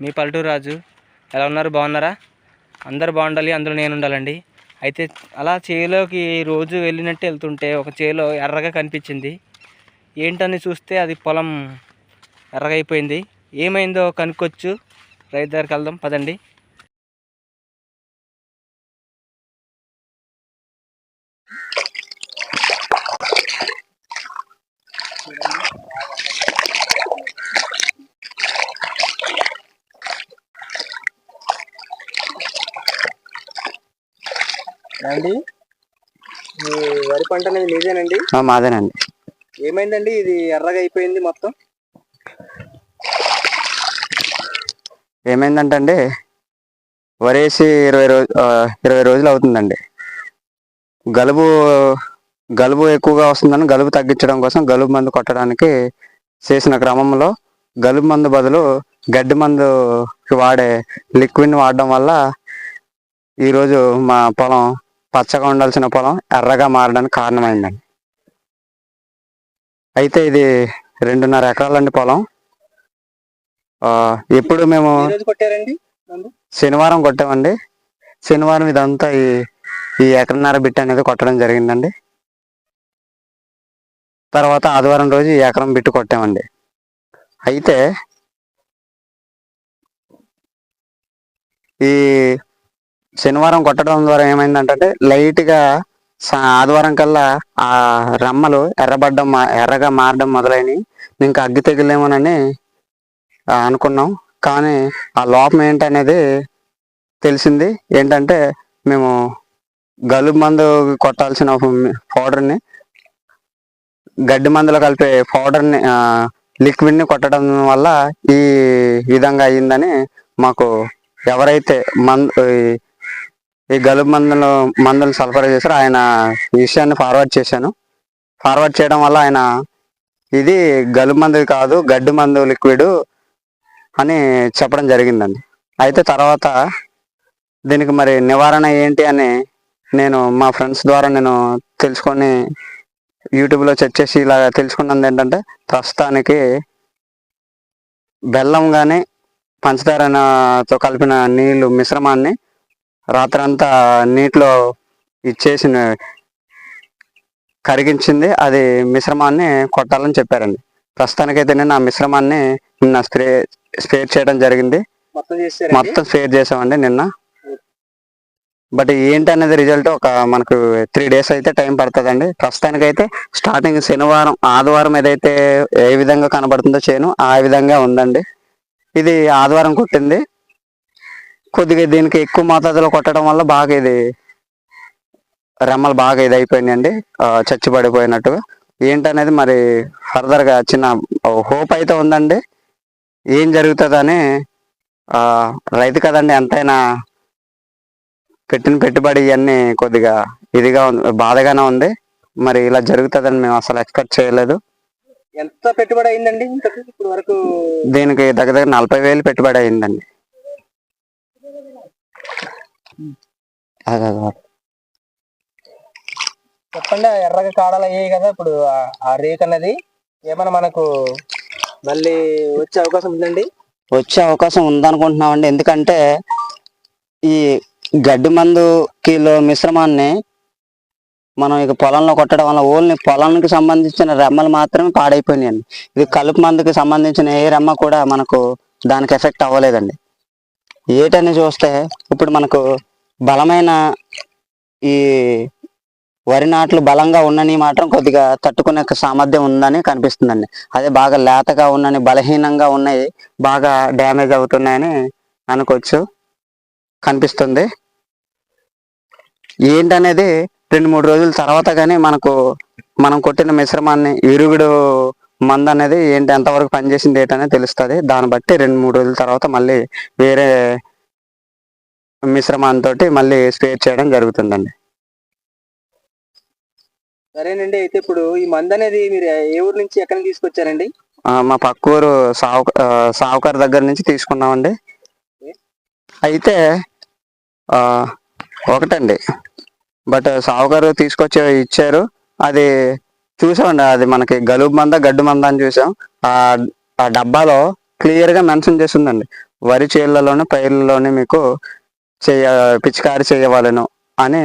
మీ పల్లెటూరు రాజు. ఎలా ఉన్నారు? బాగున్నారా? అందరు బాగుండాలి అందులో నేను ఉండాలండి. అయితే అలా చేలోకి రోజు వెళ్ళినట్టు వెళ్తుంటే ఒక చేలో ఎర్రగా కనిపించింది. ఏంటని చూస్తే అది పొలం ఎర్రగా అయిపోయింది. ఏమైందో కనుక్కొచ్చు రైతు దగ్గరికి వెళ్దాం పదండి. అండి? ఈ వరి పంట అనేది మీదేనండి? మాదేనండి. ఏమైందండి? ఇది ఎర్రగా అయిపోయింది మొత్తం? ఏమైందంటే అండి వరేసి ఇరవై రోజు ఇరవై రోజులు అవుతుందండి. గలుబు గలుబు ఎక్కువగా వస్తుందని గలుబు తగ్గించడం కోసం గలుబు మందు కొట్టడానికి చేసిన క్రమంలో గలుబు మందు బదులు గడ్డి మందు వాడే లిక్విడ్ వాడడం వల్ల ఈరోజు మా పొలం పచ్చగా ఉండాల్సిన పొలం ఎర్రగా మారడానికి కారణమైందండి. అయితే ఇది రెండున్నర ఎకరాలండి పొలం. ఎప్పుడు మేము శనివారం కొట్టామండి. శనివారం ఇదంతా ఈ ఈ ఎకరన్నర బిట్ అనేది కొట్టడం జరిగిందండి. తర్వాత ఆదివారం రోజు ఈ ఎకరం బిట్టు కొట్టామండి. అయితే ఈ శనివారం కొట్టడం ద్వారా ఏమైందంటే లైట్గా ఆదివారం కల్లా ఆ రెమ్మలు ఎర్రబడ్డం ఎర్రగా మారడం మొదలైనవి ఇంకా అగ్గి తెగిలేమోనని అనుకున్నాం. కానీ ఆ లోపం ఏంటనేది తెలిసింది. ఏంటంటే మేము గలుబు మందు కొట్టాల్సిన పౌడర్ని గడ్డి మందులో కలిపే పౌడర్ని లిక్విడ్ని కొట్టడం వల్ల ఈ విధంగా అయ్యిందని మాకు ఎవరైతే మందు ఈ- గలుపు గలుబు మందులు మందులు సరఫరా చేశారు. ఆయన ఈ విషయాన్ని ఫార్వర్డ్ చేశాను. ఫార్వర్డ్ చేయడం వల్ల ఆయన ఇది గలుబు మందు కాదు గడ్డి మందు లిక్విడ్ అని చెప్పడం జరిగిందండి. అయితే తర్వాత దీనికి మరి నివారణ ఏంటి అని నేను మా ఫ్రెండ్స్ ద్వారా నేను తెలుసుకొని యూట్యూబ్లో చెక్ చేసి ఇలా తెలుసుకున్నది ఏంటంటే ప్రస్తుతానికి బెల్లం కానీ పంచదారతో కలిపిన నీళ్ళు మిశ్రమాన్ని రాత్రంతా నీటిలో ఇచ్చేసిన కరిగించింది. అది మిశ్రమాన్ని కొట్టాలని చెప్పారండి. ప్రస్తుతానికైతే నేను ఆ మిశ్రమాన్ని నిన్న స్ప్రే స్ప్రే చేయడం జరిగింది. మొత్తం స్ప్రే చేసామండి నిన్న. బట్ ఏంటి అనేది రిజల్ట్ ఒక మనకు త్రీ డేస్ అయితే టైం పడుతుందండి. ప్రస్తుతానికి అయితే స్టార్టింగ్ శనివారం ఆదివారం ఏదైతే ఏ విధంగా కనబడుతుందో చేను ఆ విధంగా ఉందండి. ఇది ఆదివారం కొట్టింది. కొద్దిగా దీనికి ఎక్కువ మోతాదులో కొట్టడం వల్ల బాగా ఇది రెమ్మలు బాగా ఇది అయిపోయినాయండి చచ్చి పడిపోయినట్టుగా ఏంటనేది మరి ఫర్దర్గా చిన్న హోప్ అయితే ఉందండి. ఏం జరుగుతుందని రైతు కదండి ఎంతైనా పెట్టిన పెట్టుబడి ఇవన్నీ కొద్దిగా ఇదిగా ఉంది బాధగానే ఉంది. మరి ఇలా జరుగుతుందని మేము అసలు ఎక్స్పెక్ట్ చేయలేదు. ఎంత పెట్టుబడి అయిందండి ఇంతకు? ఇప్పుడు వరకు దీనికి దగ్గర దగ్గర నలభై వేలు పెట్టుబడి అయిందండి. చెప్పండి ఎర్రగా కాడాలు అయ్యాయి కదా ఇప్పుడు ఆ- ఆ రేక్ అన్నది. ఏమైనా మనకు మళ్ళీ వచ్చే అవకాశం ఉందండి? వచ్చే అవకాశం ఉందనుకుంటున్నామండి. ఎందుకంటే ఈ గడ్డి మందు కిలో మిశ్రమాన్ని మనం ఇక పొలంలో కొట్టడం వల్ల ఓన్లీ పొలానికి సంబంధించిన రెమ్మలు మాత్రమే పాడైపోయినాయండి. ఇది కలుపు మందుకి సంబంధించిన ఏ రెమ్మ కూడా మనకు దానికి ఎఫెక్ట్ అవ్వలేదండి. ఏటని చూస్తే ఇప్పుడు మనకు బలమైన ఈ వరి నాట్లు బలంగా ఉన్నని మాత్రం కొద్దిగా తట్టుకునే సామర్థ్యం ఉందని కనిపిస్తుందండి. అదే బాగా లేతగా ఉన్నని బలహీనంగా ఉన్నాయి బాగా డ్యామేజ్ అవుతున్నాయని అనుకోవచ్చు కనిపిస్తుంది. ఏంటనేది రెండు మూడు రోజుల తర్వాత కానీ మనకు మనం కొట్టిన మిశ్రమాన్ని ఇరుగుడు మందు అనేది ఏంటి ఎంతవరకు పనిచేసింది ఏంటనేది తెలుస్తుంది. దాన్ని బట్టి రెండు మూడు రోజుల తర్వాత మళ్ళీ వేరే మిశ్రమాంతో మళ్ళీ స్ప్రే చేయడం జరుగుతుందండి. సరేనండి అయితే ఇప్పుడు ఈ మందు అనేది మీరు ఏ ఊరు నుంచి ఎక్కడి తీసుకొచ్చారండి? మా పక్క ఊరు సావు సావుకారు దగ్గర నుంచి తీసుకున్నామండి. అయితే ఒకటండి. బట్ సావుకారు తీసుకొచ్చి ఇచ్చారు. అది చూసామండి అది మనకి గలుబు మంద గడ్డు మంద అని చూసాం. ఆ ఆ డబ్బాలో క్లియర్గా మెన్షన్ చేసిందండి వరి చేళ్ళలోని పైర్లలోని మీకు చేయ పిచికారి చేయవలను అని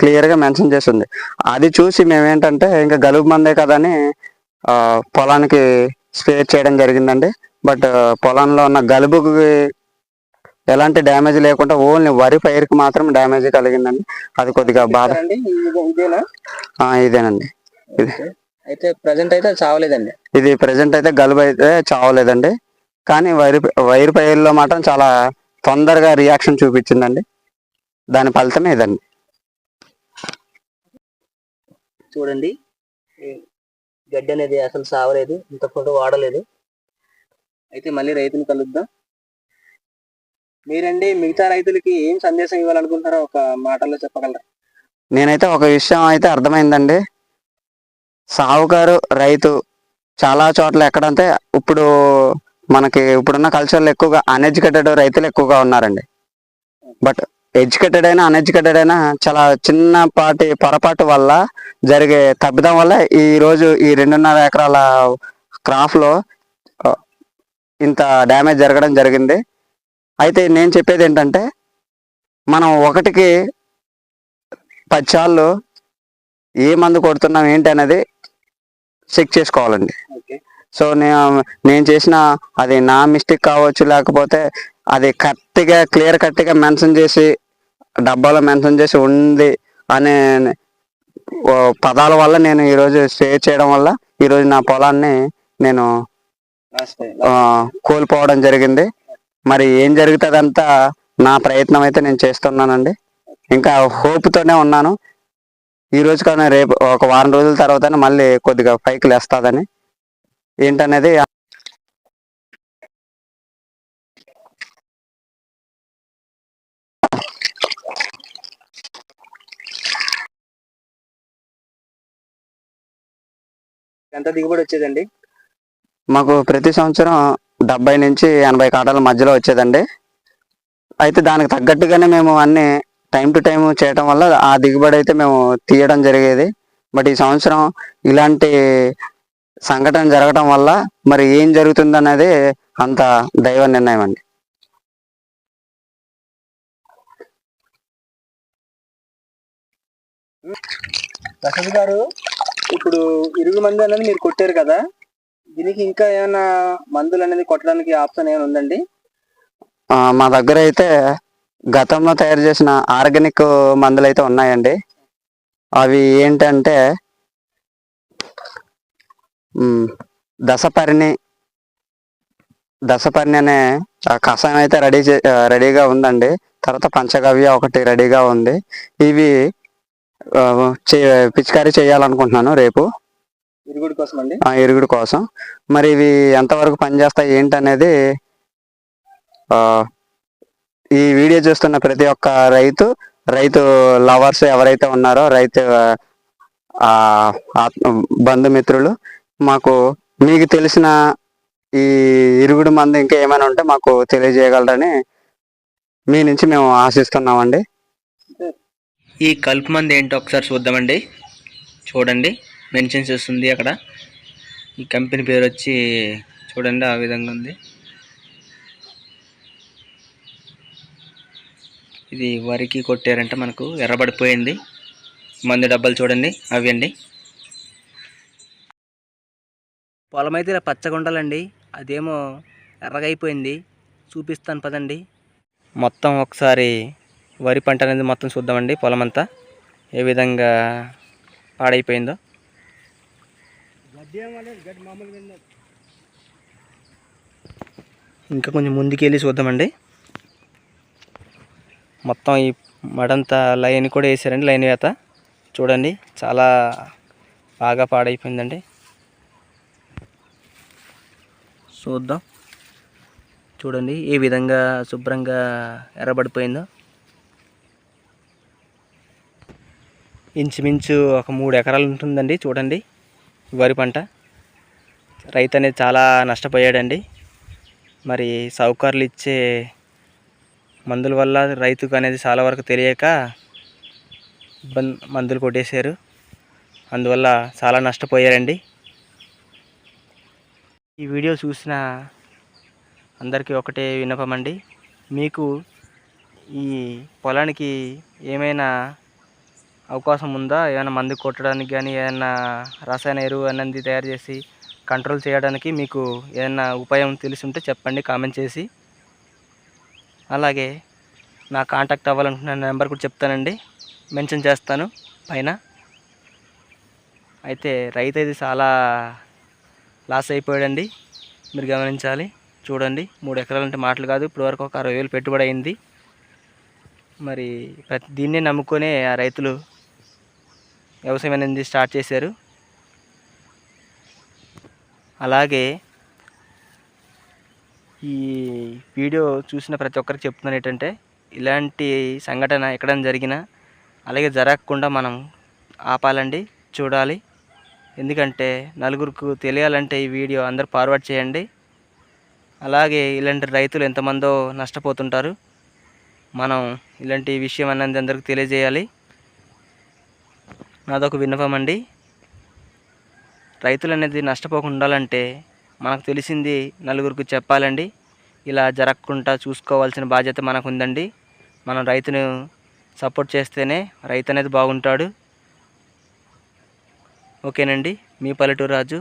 క్లియర్గా మెన్షన్ చేసింది అది చూసి మేమేంటంటే ఇంకా గలుబు మందే కదని ఆ, పొలానికి స్ప్రే చేయడం జరిగిందండి. బట్ పొలంలో ఉన్న గలుబుకి ఎలాంటి డ్యామేజ్ లేకుండా ఓన్లీ వరి పైరుకి మాత్రం డ్యామేజ్ కలిగిందండి. అది కొద్దిగా బాధ. ఇదేనండి. ఇది. అయితే ప్రజెంట్ అయితే చావలేదండి. ఇది ప్రజెంట్ అయితే గలుబు అయితే చావలేదండి. కానీ వైరు వైరు పైరులో మాత్రం చాలా తొందరగా రియాక్షన్ చూపించిందండి. దాని ఫలితమే ఇదండి. చూడండి. గడ్డి అనేది అసలు సావలేదు ఇంత ఫోటో వాడలేదు. అయితే మళ్ళీ రైతుని కలుద్దాం. మీరండి మిగతా రైతులకి ఏం సందేశం ఇవ్వాలనుకుంటారో ఒక మాటల్లో చెప్పగలరా? నేనైతే ఒక విషయం అయితే అర్థమైందండి. సావుకారు రైతు చాలా చోట్ల ఎక్కడంటే ఇప్పుడు మనకి ఇప్పుడున్న కల్చర్లో ఎక్కువగా అన్ఎడ్యుకేటెడ్ రైతులు ఎక్కువగా ఉన్నారండి. బట్ ఎడ్యుకేటెడ్ అయినా అన్ఎడ్యుకేటెడ్ అయినా చాలా చిన్నపాటి పొరపాటు వల్ల జరిగే తప్పిదం వల్ల ఈ రోజు ఈ రెండున్నర ఎకరాల క్రాఫ్లో ఇంత డ్యామేజ్ జరగడం జరిగింది. అయితే నేను చెప్పేది ఏంటంటే మనం ఒకటికి పచ్చాళ్ళు ఏ మందు కొడుతున్నాం ఏంటి అనేది చెక్ చేసుకోవాలండి. సో నేను నేను చేసిన అది నా మిస్టేక్ కావచ్చు లేకపోతే అది కరెక్ట్గా క్లియర్ కట్గా మెన్షన్ చేసి డబ్బాలో మెన్షన్ చేసి ఉంది అనే పదాల వల్ల నేను ఈరోజు స్టే చేయడం వల్ల ఈరోజు నా పొలాన్ని నేను కోల్పోవడం జరిగింది. మరి ఏం జరుగుతుందంతా నా ప్రయత్నం అయితే నేను చేస్తున్నానండి. ఇంకా హోప్తోనే ఉన్నాను. ఈ రోజు కానీ రేపు ఒక వారం రోజుల తర్వాత మళ్ళీ కొద్దిగా పైకి లేస్తుందని ఏంటనేది ఎంత దిగుబడి వచ్చేదండి? మాకు ప్రతి సంవత్సరం డెబ్బై నుంచి ఎనభై కాటాల మధ్యలో వచ్చేదండి. అయితే దానికి తగ్గట్టుగానే మేము అన్ని టైం టు టైం చేయటం వల్ల ఆ దిగుబడి అయితే మేము తీయడం జరిగేది. బట్ ఈ సంవత్సరం ఇలాంటి సంఘటన జరగటం వల్ల మరి ఏం జరుగుతుందనేది అంత దైవ నిర్ణయం అండి. ప్రసాద్ గారు ఇప్పుడు ఇరుగు మంది అనేది మీరు కొట్టారు కదా దీనికి ఇంకా ఏమైనా మందులు అనేది కొట్టడానికి ఆప్షన్ ఏమైనా ఉందండి? మా దగ్గర అయితే గతంలో తయారు చేసిన ఆర్గానిక్ మందులు అయితే ఉన్నాయండి. అవి ఏంటంటే దశపరిణి దశపరిణి అనే కషాయం అయితే రెడీ రెడీగా ఉందండి. తర్వాత పంచగవ్య ఒకటి రెడీగా ఉంది. ఇవి పిచికారీ చేయాలనుకుంటున్నాను రేపు. ఇరుగుడి కోసం అండి ఆ ఎరుగుడు కోసం. మరి ఇవి ఎంతవరకు పనిచేస్తాయి ఏంటనేది ఈ వీడియో చూస్తున్న ప్రతి ఒక్క రైతు రైతు లవర్స్ ఎవరైతే ఉన్నారో రైతు ఆత్మ బంధుమిత్రులు మాకు మీకు తెలిసిన ఈ ఇరుగుడు మంది ఇంకా ఏమైనా ఉంటే మాకు తెలియజేయగలరని మీ నుంచి మేము ఆశిస్తున్నామండి. ఈ కలుపు మంది ఏంటో ఒకసారి చూద్దామండి. చూడండి మెన్షన్ చేస్తుంది అక్కడ. ఈ కంపెనీ పేరు వచ్చి చూడండి ఆ విధంగా ఉంది. ఇది వరికి కొట్టారంటే మనకు. ఎర్రబడిపోయింది. మందు డబ్బాలు చూడండి. అవి అండి పొలం అయితే ఇలా పచ్చగా ఉండాలండి. అదేమో ఎర్రగా అయిపోయింది చూపిస్తాను పదండి. మొత్తం ఒకసారి వరి పంట అనేది మొత్తం చూద్దామండి పొలం అంతా ఏ విధంగా పాడైపోయిందో. ఇంకా కొంచెం ముందుకెళ్ళి చూద్దామండి. మొత్తం ఈ మడంతా లైన్ కూడా వేసారండి లైన్ వేత. చూడండి చాలా బాగా పాడైపోయిందండి. చూద్దాం. చూడండి ఏ విధంగా శుభ్రంగా ఎర్రబడిపోయిందో. ఇంచుమించు ఒక మూడు ఎకరాలు ఉంటుందండి చూడండి వరి పంట. రైతు అనేది చాలా నష్టపోయాడండి. మరి సౌకర్యాలు ఇచ్చే మందుల వల్ల రైతుకు అనేది చాలా వరకు తెలియక ఇబ్బంది మందులు కొట్టేశారు. అందువల్ల చాలా నష్టపోయారండి. ఈ వీడియో చూసిన అందరికీ ఒకటే విన్నపం అండి. మీకు ఈ పొలానికి ఏమైనా అవకాశం ఉందా? ఏమైనా మందు కొట్టడానికి కానీ ఏమైనా రసాయన ఎరువు అనేది తయారు చేసి కంట్రోల్ చేయడానికి మీకు ఏదైనా ఉపాయం తెలిసి ఉంటే చెప్పండి కామెంట్ చేసి అలాగే నా కాంటాక్ట్ అవ్వాలనుకున్న నెంబర్ కూడా చెప్తానండి. మెన్షన్ చేస్తాను. పైన అయితే రైతు ఇది చాలా లాస్ అయిపోయాడండి. మీరు గమనించాలి. చూడండి. మూడు ఎకరాలు అంటే మాటలు కాదు. ఇప్పటివరకు ఒక అరవై వేలు పెట్టుబడి అయింది. మరి ప్రతి దీన్నే నమ్ముకొనే ఆ రైతులు వ్యవసాయం అనేది స్టార్ట్ చేశారు. అలాగే ఈ వీడియో చూసిన ప్రతి ఒక్కరికి చెప్తున్నాను ఏంటంటే ఇలాంటి సంఘటన ఎక్కడైనా జరిగినా అలాగే జరగకుండా మనం ఆపాలండి చూడాలి. ఎందుకంటే నలుగురికి తెలియాలంటే ఈ వీడియో అందరు ఫార్వర్డ్ చేయండి. అలాగే ఇలాంటి రైతులు ఎంతమందో నష్టపోతుంటారు. మనం ఇలాంటి విషయం అన్నది అందరికి తెలియజేయాలి. నాదొక విన్నపం అండి. రైతులు అనేది నష్టపోకుండా ఉండాలంటే మనకు తెలిసింది నలుగురికి చెప్పాలండి. ఇలా జరగకుండా చూసుకోవాల్సిన బాధ్యత మనకు ఉందండి మనం రైతును సపోర్ట్ చేస్తేనే రైతు అనేది బాగుంటాడు. ఓకేనండి. మీ పల్లెటూరు రాజు.